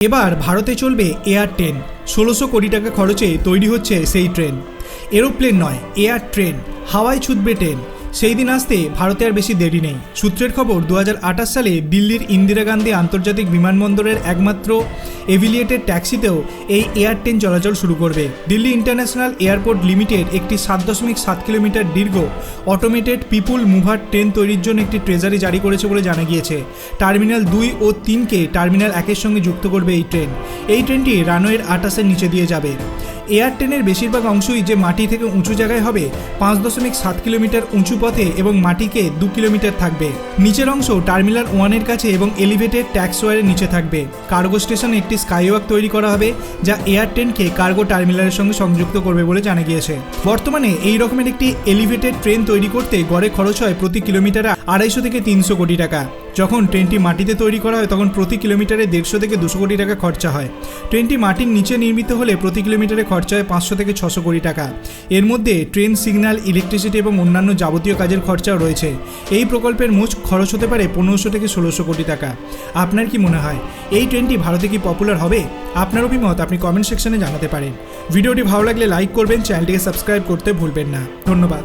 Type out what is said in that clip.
এবার ভারতে চলবে এয়ার ট্রেন ষোলোশো কোটি টাকা খরচে তৈরি হচ্ছে সেই ট্রেন। এরোপ্লেন নয় এয়ার ট্রেন হাওয়ায় ছুটবে ট্রেন। সেই দিন আসতে ভারতে আর বেশি দেরি নেই। সূত্রের খবর দু হাজার আটাশ সালে দিল্লির ইন্দিরা গান্ধী আন্তর্জাতিক বিমানবন্দরের একমাত্র এভিলিয়েটেড ট্যাক্সিতেও এই এয়ার ট্রেন চলাচল শুরু করবে। দিল্লি ইন্টারন্যাশনাল এয়ারপোর্ট লিমিটেড একটি সাত দশমিক সাত কিলোমিটার দীর্ঘ অটোমেটেড পিপুল মুভার ট্রেন তৈরির জন্য একটি ট্রেজারি জারি করেছে বলে জানা গিয়েছে। টার্মিনাল দুই ও তিনকে টার্মিনাল একের সঙ্গে যুক্ত করবে এই ট্রেন। এই ট্রেনটি রানওয়ের আটাশের নিচে দিয়ে যাবে। এয়ার ট্রেনের বেশিরভাগ অংশই যে মাটি থেকে উঁচু জায়গায় হবে, পাঁচ দশমিক সাত কিলোমিটার উঁচু পথে এবং মাটিকে দু কিলোমিটার থাকবে। নিচের অংশ টার্মিনাল ওয়ানের কাছে এবং এলিভেটেড ট্যাক্সওয়ারের নিচে থাকবে। কার্গো স্টেশনে একটি স্কাইওয়াক তৈরি করা হবে, যা এয়ার ট্রেনকে কার্গো টার্মিনালের সঙ্গে সংযুক্ত করবে বলে জানা গিয়েছে। বর্তমানে এই রকমের একটি এলিভেটেড ট্রেন তৈরি করতে গড়ে খরচ হয় প্রতি কিলোমিটারে আড়াইশো থেকে তিনশো কোটি টাকা। যখন ট্রেনটি মাটিতে তৈরি করা হয়, তখন প্রতি কিলোমিটারে দেড়শো থেকে দুশো কোটি টাকা খরচা হয়। ট্রেনটি মাটির নিচে নির্মিত হলে প্রতি কিলোমিটারে খরচা হয় পাঁচশো থেকে ছশো কোটি টাকা। এর মধ্যে ট্রেন সিগন্যাল, ইলেকট্রিসিটি এবং অন্যান্য যাবতীয় কাজের খরচাও রয়েছে। এই প্রকল্পের মোট খরচ হতে পারে পনেরোশো থেকে ষোলোশো কোটি টাকা। আপনার কি মনে হয়, এই ট্রেনটি ভারতে কি পপুলার হবে? আপনার অভিমত আপনি কমেন্ট সেকশনে জানাতে পারেন। ভিডিওটি ভালো লাগলে লাইক করবেন চ্যানেলটিকে সাবস্ক্রাইব করতে ভুলবেন না। ধন্যবাদ।